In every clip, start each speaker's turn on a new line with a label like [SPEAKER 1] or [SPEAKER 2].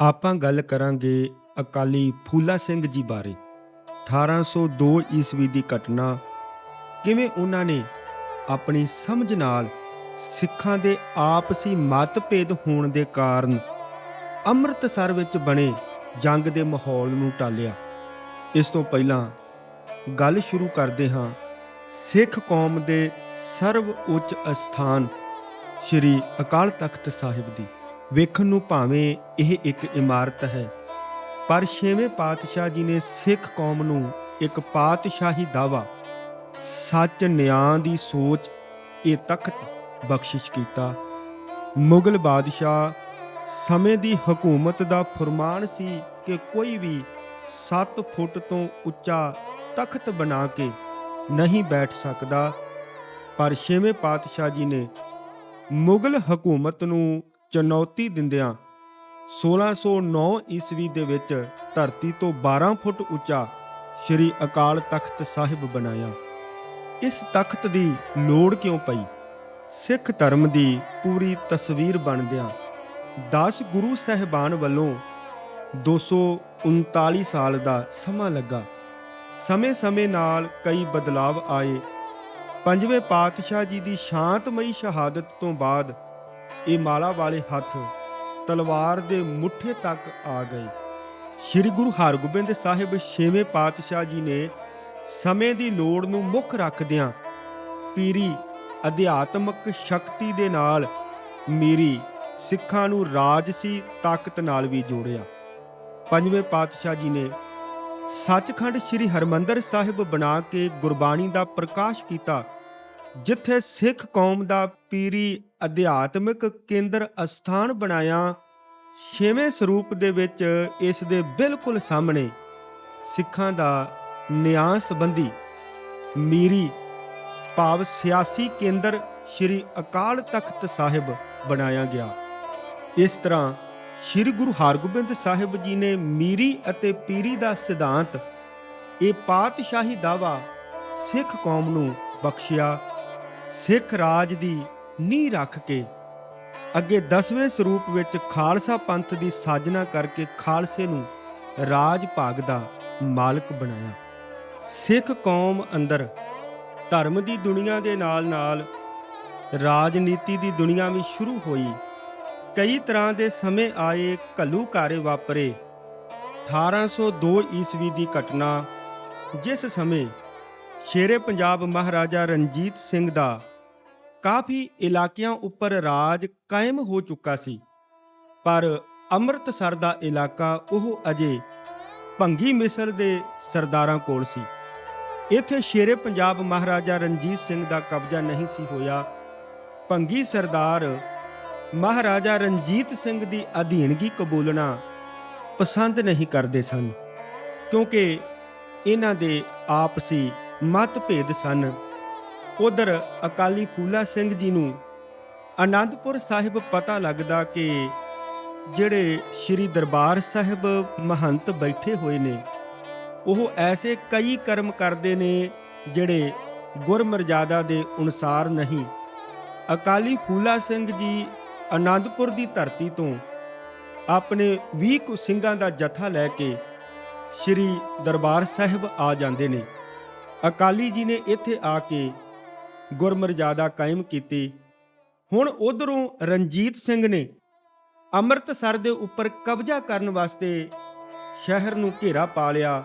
[SPEAKER 1] ਆਪਾਂ ਗੱਲ ਕਰਾਂਗੇ ਅਕਾਲੀ ਫੂਲਾ ਸਿੰਘ ਜੀ ਬਾਰੇ। 1802 ਈਸਵੀ ਦੀ ਘਟਨਾ ਕਿਵੇਂ ਉਹਨਾਂ ਨੇ ਆਪਣੀ ਸਮਝ ਨਾਲ ਸਿੱਖਾਂ ਦੇ ਆਪਸੀ ਮਤਭੇਦ ਹੋਣ ਦੇ ਕਾਰਨ ਅੰਮ੍ਰਿਤਸਰ ਵਿੱਚ ਬਣੇ ਜੰਗ ਦੇ ਮਾਹੌਲ ਨੂੰ ਟਾਲਿਆ। ਇਸ ਤੋਂ ਪਹਿਲਾਂ ਗੱਲ ਸ਼ੁਰੂ ਕਰਦੇ ਹਾਂ ਸਿੱਖ ਕੌਮ ਦੇ ਸਰਵ ਉੱਚ ਅਸਥਾਨ ਸ੍ਰੀ ਅਕਾਲ ਤਖਤ ਸਾਹਿਬ ਦੀ। ਵੇਖਣ ਨੂੰ ਭਾਵੇਂ ਇਹ ਇੱਕ ਇਮਾਰਤ ਹੈ। ਪਰ ਛੇਵੇਂ ਪਾਤਸ਼ਾਹ ਜੀ ਨੇ ਸਿੱਖ ਕੌਮ ਨੂੰ ਇੱਕ ਪਾਤਸ਼ਾਹੀ ਦਾਵਾ, ਸੱਚ ਨਿਆਂ ਦੀ ਸੋਚ ਇਹ ਤਖਤ ਬਖਸ਼ਿਸ਼ ਕੀਤਾ। ਮੁਗਲ ਬਾਦਸ਼ਾਹ ਸਮੇਂ ਦੀ ਹਕੂਮਤ ਦਾ ਫਰਮਾਨ ਸੀ ਕਿ ਕੋਈ ਵੀ 7 ਫੁੱਟ ਤੋਂ ਉੱਚਾ ਤਖਤ ਬਣਾ ਕੇ ਨਹੀਂ ਬੈਠ ਸਕਦਾ। ਪਰ ਛੇਵੇਂ ਪਾਤਸ਼ਾਹ ਜੀ ਨੇ ਮੁਗਲ ਹਕੂਮਤ ਨੂੰ ਚੁਣੌਤੀ ਦਿੰਦਿਆਂ 1609 ਈਸਵੀ ਦੇ ਵਿੱਚ ਧਰਤੀ ਤੋਂ 12 ਫੁੱਟ ਉੱਚਾ ਸ੍ਰੀ ਅਕਾਲ ਤਖਤ ਸਾਹਿਬ ਬਣਾਇਆ। ਇਸ ਤਖਤ ਦੀ ਲੋੜ ਕਿਉਂ ਪਈ? ਸਿੱਖ ਧਰਮ ਦੀ ਪੂਰੀ ਤਸਵੀਰ ਬਣਦਿਆਂ 10 ਗੁਰੂ ਸਹਿਬਾਨ ਵੱਲੋਂ 239 ਸਾਲ ਦਾ ਸਮਾਂ ਲੱਗਾ। ਸਮੇਂ-ਸਮੇਂ ਨਾਲ ਕਈ ਬਦਲਾਵ ਆਏ। ਪੰਜਵੇਂ ਪਾਤਸ਼ਾਹ ਜੀ ਦੀ ਸ਼ਾਂਤਮਈ ਸ਼ਹਾਦਤ ਤੋਂ ਬਾਅਦ ਇਹ ਮਾਲਾ ਵਾਲੇ ਹੱਥ ਤਲਵਾਰ ਦੇ ਮੁੱਠੇ ਤੱਕ ਆ ਗਏ। ਸ੍ਰੀ ਗੁਰੂ ਹਰਗੋਬਿੰਦ ਸਾਹਿਬ ਛੇਵੇਂ ਪਾਤਸ਼ਾਹ ਜੀ ਨੇ ਸਮੇਂ ਦੀ ਲੋੜ ਨੂੰ ਮੁੱਖ ਰੱਖਦਿਆਂ ਪੀਰੀ ਅਧਿਆਤਮਕ ਸ਼ਕਤੀ ਦੇ ਨਾਲ ਮੀਰੀ ਸਿੱਖਾਂ ਨੂੰ ਰਾਜਸੀ ਤਾਕਤ ਨਾਲ ਵੀ ਜੋੜਿਆ। ਪੰਜਵੇਂ ਪਾਤਸ਼ਾਹ ਜੀ ਨੇ ਸੱਚਖੰਡ ਸ੍ਰੀ ਹਰਮੰਦਰ ਸਾਹਿਬ ਬਣਾ ਕੇ ਗੁਰਬਾਣੀ ਦਾ ਪ੍ਰਕਾਸ਼ ਕੀਤਾ ਜਿੱਥੇ ਸਿੱਖ ਕੌਮ ਦਾ ਪੀਰੀ ਅਧਿਆਤਮਿਕ ਕੇਂਦਰ ਅਸਥਾਨ ਬਣਾਇਆ, ਛੇਵੇਂ ਸਰੂਪ ਦੇ ਵਿੱਚ ਇਸ ਦੇ ਬਿਲਕੁਲ ਸਾਹਮਣੇ ਸਿੱਖਾਂ ਦਾ ਨਿਆਂ ਸੰਬੰਧੀ ਮੀਰੀ ਭਾਵ ਸਿਆਸੀ ਕੇਂਦਰ ਸ੍ਰੀ ਅਕਾਲ ਤਖਤ ਸਾਹਿਬ ਬਣਾਇਆ ਗਿਆ। ਇਸ ਤਰ੍ਹਾਂ ਸ੍ਰੀ ਗੁਰੂ ਹਰਗੋਬਿੰਦ ਸਾਹਿਬ ਜੀ ਨੇ ਮੀਰੀ ਅਤੇ ਪੀਰੀ ਦਾ ਸਿਧਾਂਤ, ਇਹ ਪਾਤਸ਼ਾਹੀ ਦਾਵਾ ਸਿੱਖ ਕੌਮ ਨੂੰ ਬਖਸ਼ਿਆ ਸਿੱਖ ਰਾਜ ਦੀ ਨੀਂਹ ਰੱਖ ਕੇ, ਅੱਗੇ 10ਵੇਂ ਸਰੂਪ ਵਿੱਚ ਖਾਲਸਾ ਪੰਥ ਦੀ ਸਾਜਨਾ ਕਰਕੇ ਖਾਲਸੇ ਨੂੰ ਰਾਜ ਭਾਗ ਦਾ ਮਾਲਕ ਬਣਾਇਆ। ਸਿੱਖ ਕੌਮ ਅੰਦਰ ਧਰਮ ਦੀ ਦੁਨੀਆ ਦੇ ਨਾਲ-ਨਾਲ ਰਾਜਨੀਤੀ ਦੀ ਦੁਨੀਆ ਵੀ ਸ਼ੁਰੂ ਹੋਈ। ਕਈ ਤਰ੍ਹਾਂ ਦੇ ਸਮੇਂ ਆਏ ਘੱਲੂਕਾਰੇ ਵਾਪਰੇ। 1802 ਈਸਵੀ ਦੀ ਘਟਨਾ, ਜਿਸ ਸਮੇਂ ਸ਼ੇਰੇ ਪੰਜਾਬ ਮਹਾਰਾਜਾ ਰਣਜੀਤ ਸਿੰਘ ਦਾ ਕਾਫੀ ਇਲਾਕਿਆਂ ਉੱਪਰ ਰਾਜ ਕਾਇਮ ਹੋ ਚੁੱਕਾ ਸੀ, ਪਰ ਅੰਮ੍ਰਿਤਸਰ ਦਾ ਇਲਾਕਾ ਉਹ ਅਜੇ ਭੰਗੀ ਮਿਸਲ ਦੇ ਸਰਦਾਰਾਂ ਕੋਲ ਸੀ। ਇੱਥੇ ਸ਼ੇਰੇ ਪੰਜਾਬ ਮਹਾਰਾਜਾ ਰਣਜੀਤ ਸਿੰਘ ਦਾ ਕਬਜ਼ਾ ਨਹੀਂ ਸੀ ਹੋਇਆ। ਭੰਗੀ ਸਰਦਾਰ ਮਹਾਰਾਜਾ ਰਣਜੀਤ ਸਿੰਘ ਦੀ ਅਧੀਨਗੀ ਕਬੂਲਣਾ ਪਸੰਦ ਨਹੀਂ ਕਰਦੇ ਸਨ, ਕਿਉਂਕਿ ਇਹਨਾਂ ਦੇ ਆਪਸੀ ਮਤਭੇਦ ਸਨ। ਉਧਰ ਅਕਾਲੀ ਫੂਲਾ ਸਿੰਘ ਜੀ ਨੂੰ ਆਨੰਦਪੁਰ ਸਾਹਿਬ ਪਤਾ ਲੱਗਦਾ ਕਿ ਜਿਹੜੇ ਸ੍ਰੀ ਦਰਬਾਰ ਸਾਹਿਬ ਮਹੰਤ ਬੈਠੇ ਹੋਏ ਨੇ, ਉਹ ਐਸੇ ਕਈ ਕਰਮ ਕਰਦੇ ਨੇ ਜਿਹੜੇ ਗੁਰਮਰਜ਼ਾਦਾ ਦੇ ਅਨੁਸਾਰ ਨਹੀਂ। ਅਕਾਲੀ ਫੂਲਾ ਸਿੰਘ ਜੀ ਆਨੰਦਪੁਰ ਦੀ ਧਰਤੀ ਤੋਂ ਆਪਣੇ 20 ਕੁ ਸਿੰਘਾਂ ਦਾ ਜਥਾ ਲੈ ਕੇ ਸ੍ਰੀ ਦਰਬਾਰ ਸਾਹਿਬ ਆ ਜਾਂਦੇ ਨੇ। ਅਕਾਲੀ ਜੀ ਨੇ ਇੱਥੇ ਆ ਕੇ ਗੁਰਮਰਜ਼ਾਦਾ ਕਾਇਮ ਕੀਤੀ। ਹੁਣ ਉਧਰੋਂ ਰਣਜੀਤ ਸਿੰਘ ਨੇ ਅੰਮ੍ਰਿਤਸਰ ਦੇ ਉੱਪਰ ਕਬਜ਼ਾ ਕਰਨ ਵਾਸਤੇ ਸ਼ਹਿਰ ਨੂੰ ਘੇਰਾ ਪਾ ਲਿਆ।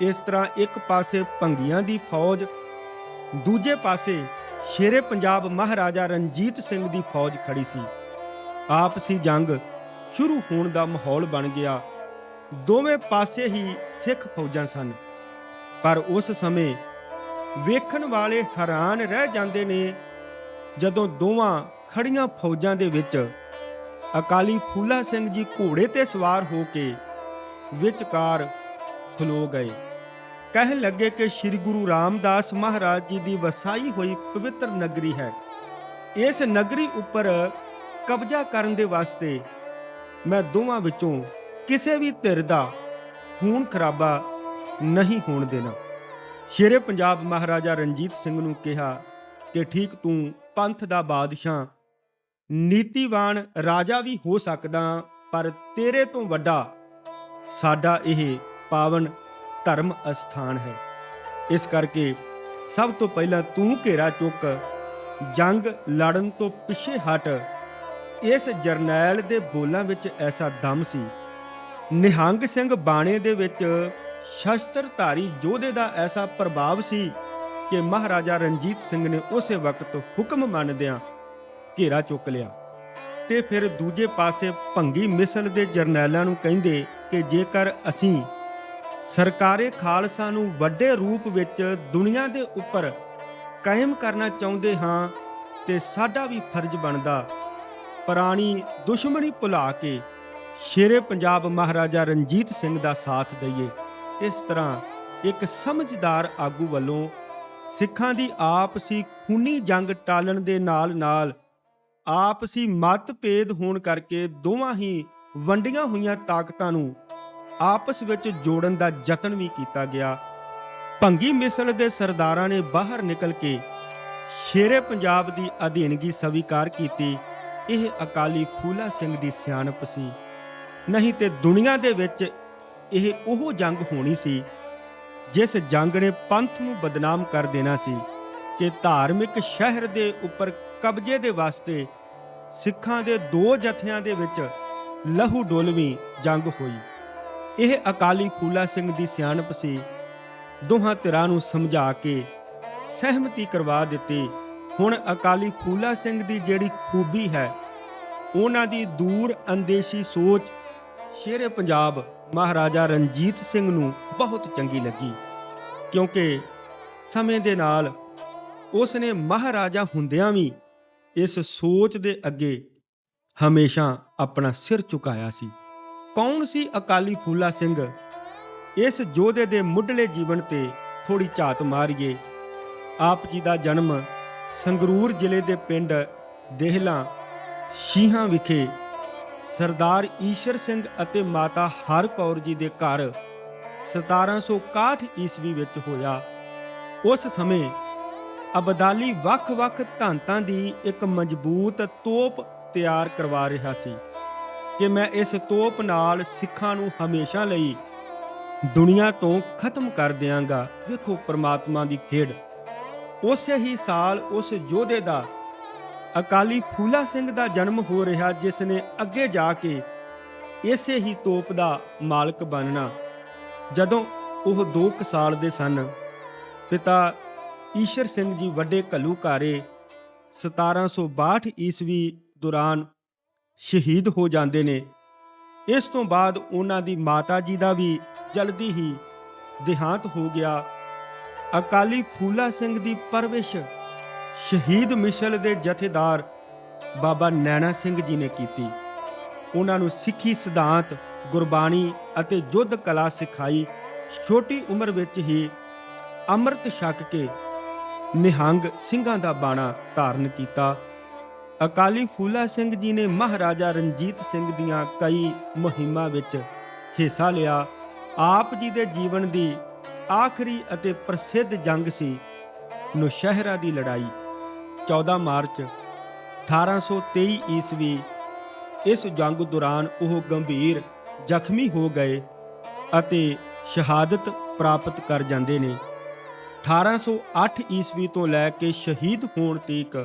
[SPEAKER 1] ਇਸ ਤਰ੍ਹਾਂ ਇੱਕ ਪਾਸੇ ਭੰਗੀਆਂ ਦੀ ਫੌਜ, ਦੂਜੇ ਪਾਸੇ ਸ਼ੇਰੇ ਪੰਜਾਬ ਮਹਾਰਾਜਾ ਰਣਜੀਤ ਸਿੰਘ ਦੀ ਫੌਜ ਖੜੀ ਸੀ। ਆਪਸੀ ਜੰਗ ਸ਼ੁਰੂ ਹੋਣ ਦਾ ਮਾਹੌਲ ਬਣ ਗਿਆ। ਦੋਵੇਂ ਪਾਸੇ ਹੀ ਸਿੱਖ ਫੌਜਾਂ ਸਨ। ਪਰ ਉਸ ਸਮੇਂ ਵੇਖਣ ਵਾਲੇ ਹੈਰਾਨ ਰਹਿ ਜਾਂਦੇ ਨੇ ਜਦੋਂ ਦੋਵਾਂ ਖੜੀਆਂ ਫੌਜਾਂ ਦੇ ਵਿੱਚ ਅਕਾਲੀ ਫੂਲਾ ਸਿੰਘ ਜੀ ਘੋੜੇ ਤੇ ਸਵਾਰ ਹੋ ਕੇ ਵਿਚਕਾਰ ਖਲੋ ਗਏ। ਕਹਿਣ ਲੱਗੇ ਕਿ ਸ੍ਰੀ ਗੁਰੂ ਰਾਮਦਾਸ ਮਹਾਰਾਜ ਜੀ ਦੀ ਵਸਾਈ ਹੋਈ ਪਵਿੱਤਰ ਨਗਰੀ ਹੈ। ਇਸ ਨਗਰੀ ਉੱਪਰ ਕਬਜ਼ਾ ਕਰਨ ਦੇ ਵਾਸਤੇ ਮੈਂ ਦੋਵਾਂ ਵਿੱਚੋਂ ਕਿਸੇ ਵੀ ਧਿਰ ਦਾ ਖੂਨ ਖਰਾਬਾ ਨਹੀਂ ਹੋਣ ਦੇਣਾ। ਸ਼ੇਰੇ ਪੰਜਾਬ ਮਹਾਰਾਜਾ ਰਣਜੀਤ ਸਿੰਘ ਨੂੰ ਕਿਹਾ ਕਿ ਠੀਕ ਤੂੰ ਪੰਥ ਦਾ ਬਾਦਸ਼ਾਹ, ਨੀਤੀਵਾਨ ਰਾਜਾ ਵੀ ਹੋ ਸਕਦਾ ਪਰ ਤੇਰੇ ਤੋਂ ਵੱਡਾ ਸਾਡਾ ਇਹ ਪਾਵਨ ਧਰਮ ਅਸਥਾਨ ਹੈ। ਇਸ ਕਰਕੇ ਸਭ ਤੋਂ ਪਹਿਲਾਂ ਤੂੰ ਘੇਰਾ ਚੁੱਕ, ਜੰਗ ਲੜਨ ਤੋਂ ਪਿੱਛੇ ਹਟ। ਇਸ ਜਰਨੈਲ ਦੇ ਬੋਲਾਂ ਵਿੱਚ ਐਸਾ ਦਮ ਸੀ। ਨਿਹੰਗ ਸਿੰਘ ਬਾਣੇ ਦੇ ਵਿੱਚ ਸ਼ਸਤਰਧਾਰੀ ਯੋਧੇ ਦਾ ਐਸਾ ਪ੍ਰਭਾਵ ਸੀ ਕਿ ਮਹਾਰਾਜਾ ਰਣਜੀਤ ਸਿੰਘ ਨੇ ਉਸੇ ਵਕਤ ਹੁਕਮ ਮੰਨਦਿਆਂ ਘੇਰਾ ਚੁੱਕ ਲਿਆ ਤੇ ਫਿਰ ਦੂਜੇ ਪਾਸੇ ਭੰਗੀ ਮਿਸਲ ਦੇ ਜਰਨੈਲਾਂ ਨੂੰ ਕਹਿੰਦੇ ਕਿ ਜੇਕਰ ਅਸੀਂ ਸਰਕਾਰੇ ਖਾਲਸਾ ਨੂੰ ਵੱਡੇ ਰੂਪ ਵਿੱਚ ਦੁਨੀਆ ਦੇ ਉੱਪਰ ਕਾਇਮ ਕਰਨਾ ਚਾਹੁੰਦੇ ਹਾਂ ਤੇ ਸਾਡਾ ਵੀ ਫਰਜ਼ ਬਣਦਾ ਪੁਰਾਣੀ ਦੁਸ਼ਮਣੀ ਭੁਲਾ ਕੇ ਸ਼ੇਰੇ ਪੰਜਾਬ ਮਹਾਰਾਜਾ ਰਣਜੀਤ ਸਿੰਘ ਦਾ ਸਾਥ ਦਈਏ। ਇਸ ਤਰ੍ਹਾਂ ਇੱਕ ਸਮਝਦਾਰ ਆਗੂ ਵੱਲੋਂ ਸਿੱਖਾਂ ਦੀ ਆਪਸੀ ਖੂਨੀ ਜੰਗ ਟਾਲਣ ਦੇ ਨਾਲ-ਨਾਲ ਆਪਸੀ ਮਤਭੇਦ ਹੋਣ ਕਰਕੇ ਦੋਵਾਂ ਹੀ ਵੰਡੀਆਂ ਹੋਈਆਂ ਤਾਕਤਾਂ ਨੂੰ ਆਪਸ ਵਿੱਚ ਜੋੜਨ ਦਾ ਯਤਨ ਵੀ ਕੀਤਾ ਗਿਆ। ਭੰਗੀ ਮਿਸਲ ਦੇ ਸਰਦਾਰਾਂ ਨੇ ਬਾਹਰ ਨਿਕਲ ਕੇ ਸ਼ੇਰੇ ਪੰਜਾਬ ਦੀ ਅਧੀਨਗੀ ਸਵੀਕਾਰ ਕੀਤੀ। ਇਹ ਅਕਾਲੀ ਫੂਲਾ ਸਿੰਘ ਦੀ ਸਿਆਣਪ ਸੀ। ਨਹੀਂ ਤੇ ਦੁਨੀਆ ਦੇ ਵਿੱਚ ਇਹ ਉਹ ਜੰਗ ਹੋਣੀ ਸੀ ਜਿਸ ਜੰਗ ਨੇ ਪੰਥ ਨੂੰ ਬਦਨਾਮ ਕਰ ਦੇਣਾ ਸੀ ਕਿ ਧਾਰਮਿਕ ਸ਼ਹਿਰ ਦੇ ਉੱਪਰ ਕਬਜ਼ੇ ਦੇ ਵਾਸਤੇ ਸਿੱਖਾਂ ਦੇ ਦੋ ਜਥਿਆਂ ਦੇ ਵਿੱਚ ਲਹੂ ਡੋਲਵੀਂ ਜੰਗ ਹੋਈ। ਇਹ ਅਕਾਲੀ ਫੂਲਾ ਸਿੰਘ ਦੀ ਸਿਆਣਪ ਸੀ। ਦੋਹਾਂ ਧਿਰਾਂ ਨੂੰ ਸਮਝਾ ਕੇ ਸਹਿਮਤੀ ਕਰਵਾ ਦਿੱਤੀ। ਹੁਣ ਅਕਾਲੀ ਫੂਲਾ ਸਿੰਘ ਦੀ ਜਿਹੜੀ ਖੂਬੀ ਹੈ, ਉਹਨਾਂ ਦੀ ਦੂਰ ਅੰਦੇਸ਼ੀ ਸੋਚ ਸ਼ੇਰੇ ਪੰਜਾਬ ਮਹਾਰਾਜਾ ਰਣਜੀਤ ਸਿੰਘ ਨੂੰ ਬਹੁਤ ਚੰਗੀ ਲੱਗੀ, ਕਿਉਂਕਿ ਸਮੇਂ ਦੇ ਨਾਲ ਉਸ ਨੇ ਮਹਾਰਾਜਾ ਹੁੰਦਿਆਂ ਵੀ ਇਸ ਸੋਚ ਦੇ ਅੱਗੇ ਹਮੇਸ਼ਾ ਆਪਣਾ ਸਿਰ ਝੁਕਾਇਆ ਸੀ। ਕੌਣ ਸੀ ਅਕਾਲੀ ਫੂਲਾ ਸਿੰਘ? ਇਸ ਯੋਧੇ ਦੇ ਮੁੱਢਲੇ ਜੀਵਨ ਤੇ ਥੋੜੀ ਝਾਤ ਮਾਰੀਏ। ਆਪ ਜੀ ਦਾ ਜਨਮ ਸੰਗਰੂਰ ਜ਼ਿਲ੍ਹੇ ਦੇ ਪਿੰਡ ਦੇਹਲਾ, ਸ਼ੀਹਾਂ ਵਿਖੇ ਸਰਦਾਰ ਈਸ਼ਰ ਸਿੰਘ ਅਤੇ ਮਾਤਾ ਹਰ ਕੌਰ ਜੀ ਦੇ ਘਰ 1761 ਈਸਵੀ ਵਿੱਚ ਹੋਇਆ। ਉਸ ਸਮੇਂ ਅਬਦਾਲੀ ਵੱਖ-ਵੱਖ ਧਾਂਤਾਂ ਦੀ ਇੱਕ ਮਜ਼ਬੂਤ ਤੋਪ ਤਿਆਰ ਕਰਵਾ ਰਿਹਾ ਸੀ ਕਿ ਮੈਂ ਇਸ ਤੋਪ ਨਾਲ ਸਿੱਖਾਂ ਨੂੰ ਹਮੇਸ਼ਾ ਲਈ ਦੁਨੀਆ ਤੋਂ ਖਤਮ ਕਰ ਦਿਆਂਗਾ। ਵੇਖੋ ਪ੍ਰਮਾਤਮਾ ਦੀ ਖੇਡ। ਉਸੇ ਹੀ ਸਾਲ ਉਸ ਯੋਧੇ ਦਾ ਅਕਾਲੀ ਫੂਲਾ ਸਿੰਘ ਦਾ ਜਨਮ ਹੋ ਰਿਹਾ ਜਿਸ ਨੇ ਅੱਗੇ ਜਾ ਕੇ ਇਸੇ ਹੀ ਤੋਪ ਦਾ ਮਾਲਕ ਬਣਨਾ। ਜਦੋਂ ਉਹ 2 ਸਾਲ ਦੇ ਸਨ, ਪਿਤਾ ਈਸ਼ਰ ਸਿੰਘ ਜੀ ਵੱਡੇ ਘੱਲੂਘਾਰੇ 1762 ਈਸਵੀ ਦੌਰਾਨ ਸ਼ਹੀਦ ਹੋ ਜਾਂਦੇ ਨੇ। ਇਸ ਤੋਂ ਬਾਅਦ ਉਹਨਾਂ ਦੀ ਮਾਤਾ ਜੀ ਦਾ ਵੀ ਜਲਦੀ ਹੀ ਦੇਹਾਂਤ ਹੋ ਗਿਆ। ਅਕਾਲੀ ਫੂਲਾ ਸਿੰਘ ਦੀ ਪਰਵਿਸ਼ ਸ਼ਹੀਦ ਮਿਸ਼ਲ ਦੇ ਜਥੇਦਾਰ ਬਾਬਾ ਨੈਣਾ ਸਿੰਘ ਜੀ ਨੇ ਕੀਤੀ। ਉਹਨਾਂ ਨੂੰ ਸਿੱਖੀ ਸਿਧਾਂਤ, ਗੁਰਬਾਣੀ ਅਤੇ ਯੁੱਧ ਕਲਾ ਸਿਖਾਈ। ਛੋਟੀ ਉਮਰ ਵਿੱਚ ਹੀ ਅੰਮ੍ਰਿਤ ਛਕ ਕੇ ਨਿਹੰਗ ਸਿੰਘਾਂ ਦਾ ਬਾਣਾ ਧਾਰਨ ਕੀਤਾ। ਅਕਾਲੀ ਫੂਲਾ ਸਿੰਘ ਜੀ ਨੇ ਮਹਾਰਾਜਾ ਰਣਜੀਤ ਸਿੰਘ ਦੀਆਂ ਕਈ ਮੁਹਿੰਮਾਂ ਵਿੱਚ ਹਿੱਸਾ ਲਿਆ। ਆਪ ਜੀ ਦੇ ਜੀਵਨ ਦੀ ਆਖਰੀ ਅਤੇ ਪ੍ਰਸਿੱਧ ਜੰਗ ਸੀ ਨੁਸ਼ਹਿਰਾ ਦੀ ਲੜਾਈ। 14 ਮਾਰਚ 1823 ਈਸਵੀ, ਇਸ ਜੰਗ ਦੌਰਾਨ ਉਹ ਗੰਭੀਰ ਜ਼ਖਮੀ ਹੋ ਗਏ ਅਤੇ ਸ਼ਹਾਦਤ ਪ੍ਰਾਪਤ ਕਰ ਜਾਂਦੇ ਨੇ। 1808 ਈਸਵੀ ਤੋਂ ਲੈ ਕੇ ਸ਼ਹੀਦ ਹੋਣ ਤੀਕ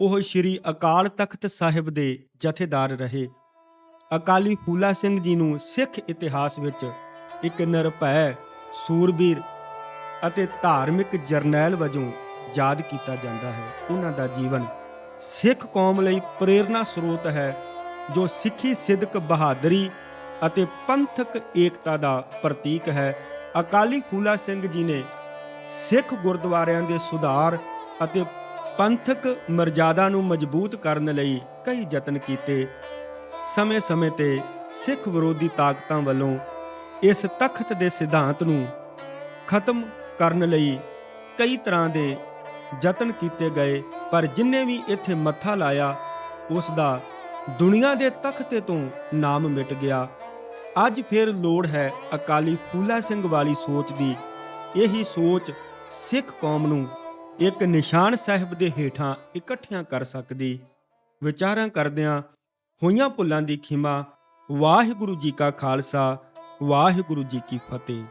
[SPEAKER 1] ਉਹ ਸ੍ਰੀ ਅਕਾਲ ਤਖਤ ਸਾਹਿਬ ਦੇ ਜਥੇਦਾਰ ਰਹੇ। ਅਕਾਲੀ ਫੂਲਾ ਸਿੰਘ ਜੀ ਨੂੰ ਸਿੱਖ ਇਤਿਹਾਸ ਵਿੱਚ ਇੱਕ ਨਿਰਭੈ ਸੂਰਬੀਰ ਅਤੇ ਧਾਰਮਿਕ ਜਰਨੈਲ ਵਜੋਂ ਯਾਦ ਕੀਤਾ ਜਾਂਦਾ ਹੈ। ਉਹਨਾਂ ਦਾ ਜੀਵਨ ਸਿੱਖ ਕੌਮ ਲਈ ਪ੍ਰੇਰਣਾ ਸਰੋਤ ਹੈ, ਜੋ ਸਿੱਖੀ ਸਿਦਕ ਬਹਾਦਰੀ ਅਤੇ ਪੰਥਕ ਏਕਤਾ ਦਾ ਪ੍ਰਤੀਕ ਹੈ। ਅਕਾਲੀ ਫੂਲਾ ਸਿੰਘ ਜੀ ਨੇ ਸਿੱਖ ਗੁਰਦੁਆਰਿਆਂ ਦੇ ਸੁਧਾਰ ਅਤੇ ਪੰਥਕ ਮਰਜ਼ਾਦਾ ਨੂੰ ਮਜ਼ਬੂਤ ਕਰਨ ਲਈ ਕਈ ਯਤਨ ਕੀਤੇ। ਸਮੇਂ-ਸਮੇਂ ਤੇ ਸਿੱਖ ਵਿਰੋਧੀ ਤਾਕਤਾਂ ਵੱਲੋਂ ਇਸ ਤਖਤ ਦੇ ਸਿਧਾਂਤ ਨੂੰ ਖਤਮ ਕਰਨ ਲਈ ਕਈ ਤਰ੍ਹਾਂ ਦੇ ਯਤਨ ਕੀਤੇ ਗਏ, ਪਰ ਜਿਨਨੇ ਵੀ ਇੱਥੇ ਮੱਥਾ ਲਾਇਆ ਉਸ ਦਾ ਦੁਨੀਆ ਦੇ ਤਖਤੇ ਤੋਂ ਨਾਮ ਮਿਟ ਗਿਆ। ਅੱਜ ਫਿਰ ਲੋੜ ਹੈ ਅਕਾਲੀ ਫੂਲਾ ਸਿੰਘ ਵਾਲੀ ਸੋਚ ਦੀ। ਇਹੀ ਸੋਚ ਸਿੱਖ ਕੌਮ ਨੂੰ ਇੱਕ ਨਿਸ਼ਾਨ ਸਾਹਿਬ ਦੇ ਹੇਠਾਂ ਇਕੱਠਿਆਂ ਕਰ ਸਕਦੀ। ਵਿਚਾਰਾਂ ਕਰਦਿਆਂ ਹੋਈਆਂ ਭੁੱਲਾਂ ਦੀ ਖਿਮਾ ਵਾਹਿਗੁਰੂ ਜੀ ਕਾ ਖਾਲਸਾ, ਵਾਹਿਗੁਰੂ ਜੀ ਕੀ ਫਤਿਹ।